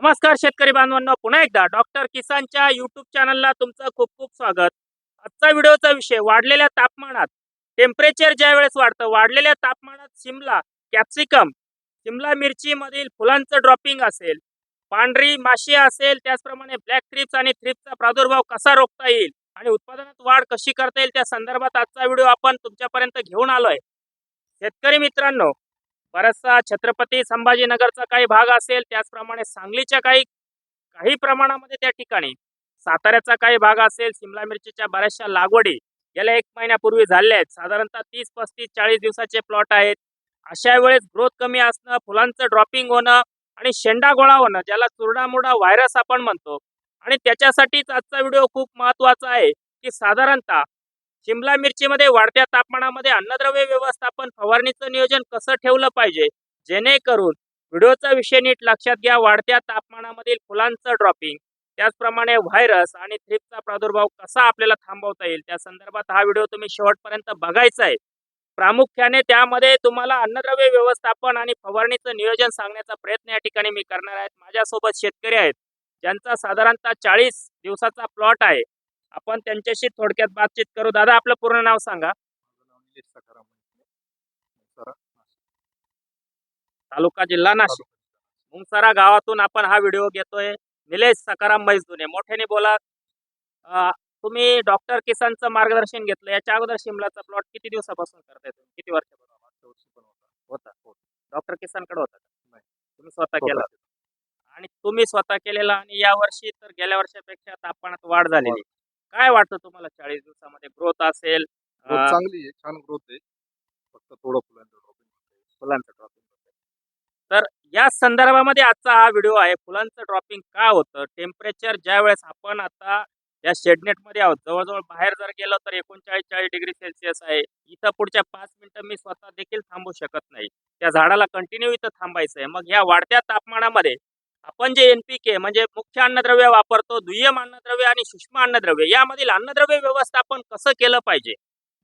नमस्कार शेतकरी बांधवांनो पुन्हा एकदा डॉक्टर किसानच्या युट्यूब चॅनलला तुमचं खूप खूप स्वागत. आजचा व्हिडिओचा विषय वाढलेल्या तापमानात टेम्परेचर ज्या वेळेस वाढतं वाढलेल्या तापमानात शिमला कॅप्सिकम शिमला मिरची मधील फुलांचं ड्रॉपिंग असेल पांढरी माशी असेल त्याचप्रमाणे ब्लॅक थ्रिप्स आणि थ्रिप्सचा प्रादुर्भाव कसा रोखता येईल आणि उत्पादनात वाढ कशी करता येईल त्या संदर्भात आजचा व्हिडिओ आपण तुमच्यापर्यंत घेऊन आलोय. शेतकरी मित्रांनो बराचसा छत्रपती संभाजीनगरचा काही भाग असेल त्याचप्रमाणे सांगलीच्या काही काही प्रमाणामध्ये त्या ठिकाणी. साताऱ्याचा काही भाग असेल सिमला मिरचीच्या बऱ्याचशा लागवडी गेल्या एक महिन्यापूर्वी झाल्या आहेत. साधारणतः तीस पस्तीस चाळीस दिवसाचे प्लॉट आहेत. अशा वेळेस ग्रोथ कमी असणं फुलांचं ड्रॉपिंग होणं आणि शेंडा गोळा होणं ज्याला चुरडामुडा व्हायरस आपण म्हणतो. आणि त्याच्यासाठीच आजचा व्हिडिओ खूप महत्त्वाचा आहे की साधारणतः शिमला मिरचीमध्ये वाढत्या तापमानामध्ये अन्नद्रव्य व्यवस्थापन फवारणीचं नियोजन कसं ठेवलं पाहिजे? जेणेकरून व्हिडिओचा विषय नीट लक्षात घ्या. वाढत्या तापमानामधील फुलांचं ड्रॉपिंग त्याचप्रमाणे व्हायरस आणि थ्रिप्सचा प्रादुर्भाव कसा आपल्याला थांबवता येईल? त्या संदर्भात हा व्हिडिओ तुम्ही शेवटपर्यंत बघायचा आहे. प्रामुख्याने त्यामध्ये तुम्हाला अन्नद्रव्य व्यवस्थापन आणि फवारणीचं नियोजन सांगण्याचा प्रयत्न या ठिकाणी मी करणार आहे. माझ्यासोबत शेतकरी आहेत ज्यांचा साधारणतः चाळीस दिवसाचा प्लॉट आहे. आपण त्यांच्याशी थोडक्यात बातचीत करू. दादा आपलं पूर्ण नाव सांगा. तालुका जिल्हा नाशिक. मुंगसरा गावातून आपण हा व्हिडिओ घेतोय. निलेश सकाराम मैसदुने मोठ्याने बोला. तुम्ही डॉक्टर किसानचं मार्गदर्शन घेतलं. याच्या अगोदर शिमलाचा प्लॉट किती दिवसापासून करताय तुम्ही? किती वर्षापासून? होता. डॉक्टर किसानकडे होता. तुम्ही स्वतः केला. आणि तुम्ही स्वतः केलेला आणि या वर्षी तर गेल्या वर्षापेक्षा तापमानात वाढ झालेली. काय वाटतं तुम्हाला चाळीस दिवसामध्ये ग्रोथ असेल? Growth अं, चांगली आहे छान ग्रोथ आहे. फक्त थोडं फुलांचं ड्रॉपिंग फुलांचं ड्रॉपिंग तर या संदर्भामध्ये आजचा हा व्हिडिओ आहे. फुलांचं ड्रॉपिंग का होतं? टेम्परेचर ज्या वेळेस आपण आता या शेडनेटमध्ये आहोत जवळजवळ बाहेर जर गेलो तर एकोणचाळीस चाळीस डिग्री सेल्सिअस आहे. इथं पुढच्या पाच मिनिटं मी स्वतः देखील थांबू शकत नाही. त्या झाडाला कंटिन्यू इथं थांबायचं आहे मग या वाढत्या तापमानामध्ये आपण जे एनपीके म्हणजे मुख्य अन्नद्रव्य वापरतो दुय्यम अन्नद्रव्य आणि सूक्ष्म अन्नद्रव्य यामधील अन्नद्रव्य व्यवस्थापन कसं केलं पाहिजे?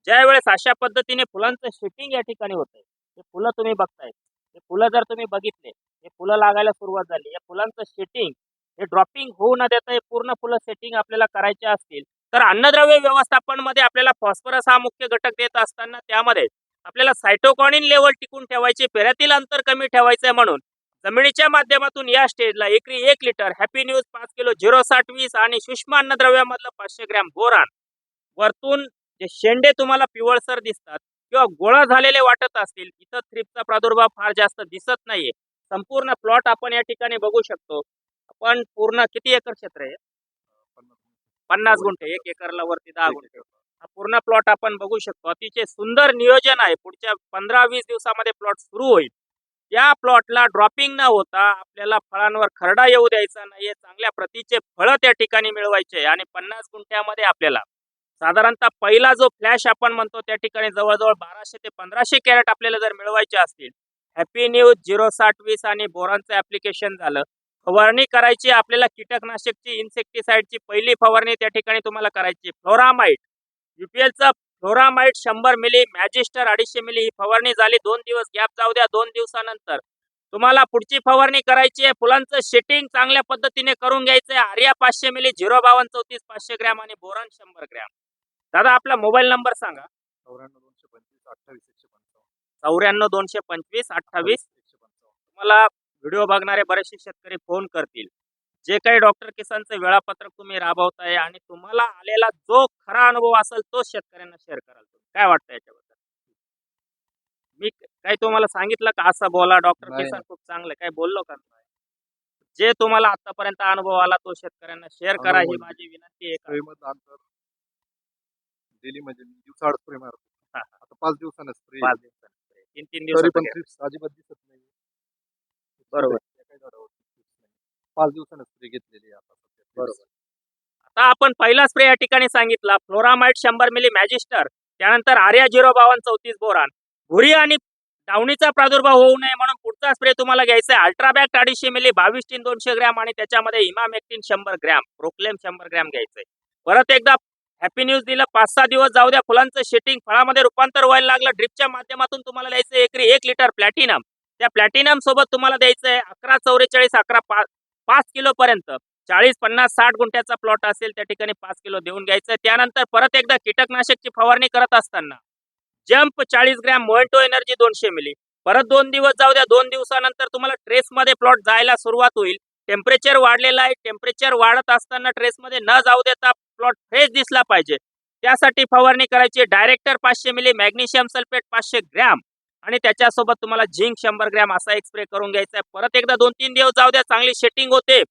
ज्या वेळेस अशा पद्धतीने फुलांचं शेटिंग या ठिकाणी होतंय. हे फुलं तुम्ही बघताय. हे फुलं जर तुम्ही बघितले हे फुलं लागायला सुरुवात झाली या फुलांचं शेटिंग हे ड्रॉपिंग होऊ न देता हे पूर्ण फुलं सेटिंग आपल्याला करायचे असतील तर अन्नद्रव्य व्यवस्थापनमध्ये आपल्याला फॉस्फरस हा मुख्य घटक देत असताना त्यामध्ये आपल्याला सायटोकॉनिन लेवल टिकून ठेवायचे पेऱ्यातील अंतर कमी ठेवायचं आहे म्हणून जमिनीच्या माध्यमातून या स्टेजला एकरी एक लिटर हॅपी न्यूज पाच किलो झिरो साठ वीस आणि सूक्ष्म अन्नद्रव्यामधलं पाचशे ग्रॅम बोरान. वरतून जे शेंडे तुम्हाला पिवळसर दिसतात किंवा गोळा झालेले वाटत असतील इथं थ्रिपचा प्रादुर्भाव फार जास्त दिसत नाहीये. संपूर्ण प्लॉट आपण या ठिकाणी बघू शकतो. आपण पूर्ण किती एकर क्षेत्र आहे पन्नास पन्नास गुंठे एक एकरला वरती दहा गुंठे. हा पूर्ण प्लॉट आपण बघू शकतो. अतिशय सुंदर नियोजन आहे. पुढच्या पंधरा वीस दिवसामध्ये प्लॉट सुरू होईल. या प्लॉटला ड्रॉपिंग न होता आपल्याला फळांवर खरडा येऊ द्यायचा नाहीये. चांगल्या प्रतीचे फळं त्या ठिकाणी मिळवायचे आणि पन्नास गुंठ्यामध्ये आपल्याला साधारणतः पहिला जो फ्लॅश आपण म्हणतो त्या ठिकाणी जवळजवळ बाराशे ते पंधराशे कॅरेट आपल्याला जर मिळवायचे असतील हॅपी न्यूज झिरो साठ वीस आणि बोरांचं ऍप्लिकेशन झालं. फवारणी करायची आपल्याला कीटकनाशकची इन्सेक्टिसाइडची पहिली फवारणी त्या ठिकाणी तुम्हाला करायची फ्लोरामाइट युपीएलचा फ्लोरामाइट शंभर मिली मॅजिस्टर अडीचशे मिली ही फवारणी झाली. दोन दिवस गॅप जाऊ द्या दोन दिवसानंतर. तुम्हाला पुढची फवारणी करायची आहे. फुलांचं शेटिंग चांगल्या पद्धतीने करून घ्यायचं आहे आर्या पाचशे मिली झिरो बावन्न चौतीस पाचशे ग्रॅम आणि बोरान शंभर ग्रॅम. दादा आपला मोबाईल नंबर सांगा. चौऱ्याण्णव दोनशे पंचवीस अठ्ठावीस एकशे पंचावन्न. चौऱ्याण्णव दोनशे पंचवीस अठ्ठावीस. एकशे पंचावन्न. तुम्हाला व्हिडिओ बघणारे बरेचसे शेतकरी फोन करतील. जे काही डॉक्टर किसानचं वेळापत्रक तुम्ही राबवताय आणि तुम्हाला आलेला जो खरा अनुभव असेल तोच शेतकऱ्यांना शेअर कराल तुम्ही. काय वाटतं याच्याबद्दल? मी काही तुम्हाला सांगितलं का? असं बोला. डॉक्टर किसान खूप चांगलं. काही बोललो का? जे तुम्हाला आतापर्यंत अनुभव आला तो शेतकऱ्यांना शेअर करा. ही माझी विनंती आहे डेली म्हणजे दिवसाआड स्प्रे मारतो आता पाच दिवसानं स्प्रे पाच दिवसांनी तीन तीन थ्रिप्स अजिबात दिसत नाही बरोबर. पाच दिवसानं स्प्रे घेतलेली आहे आता सध्या बरोबर. आता आपण पहिला स्प्रे या ठिकाणी सांगितला फ्लोरामाइट शंभर मिली मॅजिस्टर त्यानंतर आर्या झिरो बावन चौतीस बोरान. भुरी आणि डावणीचा प्रादुर्भाव होऊ नये म्हणून पुढचा स्प्रे तुम्हाला घ्यायचा आहे. अल्ट्राबॅक अडीचशे मिली बावीस टीन दोनशे ग्रॅम आणि त्याच्यामध्ये इमामेक्टिन शंभर ग्रॅम प्रोक्लेम शंभर ग्रॅम घ्यायचंय परत एकदा हॅपी न्यूज दिलं पाच सहा दिवस जाऊ द्या फुलांचं शेटिंग फळामध्ये रूपांतर व्हायला लागलं ड्रिपच्या माध्यमातून तुम्हाला द्यायचं एकरी एक लिटर प्लॅटिनम त्या प्लॅटिनम सोबत तुम्हाला द्यायचं आहे अकरा चौवेचाळीस अकरा पाच पाच किलो पर्यंत. चाळीस पन्नास साठ गुंठ्याचा प्लॉट असेल त्या ठिकाणी पाच किलो देऊन घ्यायचं. त्यानंतर परत एकदा कीटकनाशकची फवारणी करत असताना जंप चाळीस ग्रॅम मोएंटो एनर्जी दोनशे मिली परत दोन दिवस जाऊ द्या दोन दिवसानंतर तुम्हाला ट्रेसमध्ये प्लॉट जायला सुरुवात होईल. टेम्परेचर वाढलेलं आहे. टेम्परेचर वाढत असताना ट्रेसमध्ये न जाऊ देता प्लॉट फ्रेश दिसला पाहिजे. त्यासाठी फवारणी करायची डायरेक्टर पाचशे मिली मॅग्नेशियम सल्फेट पाचशे ग्रॅम. आणि त्याच्यासोबत तुम्हाला झिंक शंभर ग्रॅम असा एक स्प्रे करून घ्यायचा आहे. परत एकदा दोन तीन दिवस जाऊ द्या चांगली शेटिंग होते.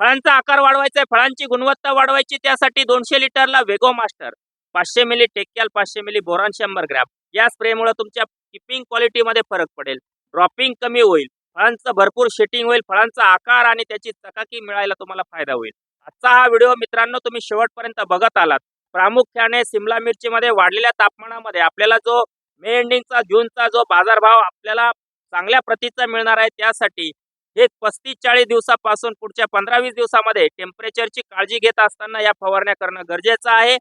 फळांचा आकार वाढवायचा आहे फळांची गुणवत्ता वाढवायची त्यासाठी दोनशे लिटरला वेगो मास्टर पाचशे मिली टेक्याल पाचशे मिली बोरान शंभर ग्रॅम. या स्प्रेमुळे तुमच्या किपिंग क्वालिटीमध्ये फरक पडेल. ड्रॉपिंग कमी होईल फळांचं भरपूर शेटिंग होईल फळांचा आकार आणि त्याची चकाकी मिळायला तुम्हाला फायदा होईल. आजचा हा व्हिडिओ मित्रांनो तुम्ही शेवटपर्यंत बघत आलात. प्रामुख्याने सिमला मिरचीमध्ये वाढलेल्या तापमानामध्ये आपल्याला जो मे एंडिंगचा जूनचा जो बाजारभाव आपल्याला चांगल्या प्रतीचा मिळणार आहे त्यासाठी हे पस्तीस चाळीस दिवसापासून पुढच्या पंधरा वीस दिवसामध्ये टेम्परेचरची काळजी घेत असताना या फवारण्या करणं गरजेचं आहे.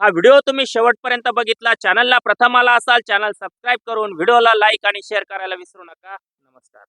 हा व्हिडिओ तुम्ही शेवटपर्यंत बघितला चॅनलला प्रथम आला असाल चॅनल सबस्क्राईब करून व्हिडिओला लाईक आणि शेअर करायला विसरू नका. नमस्कार.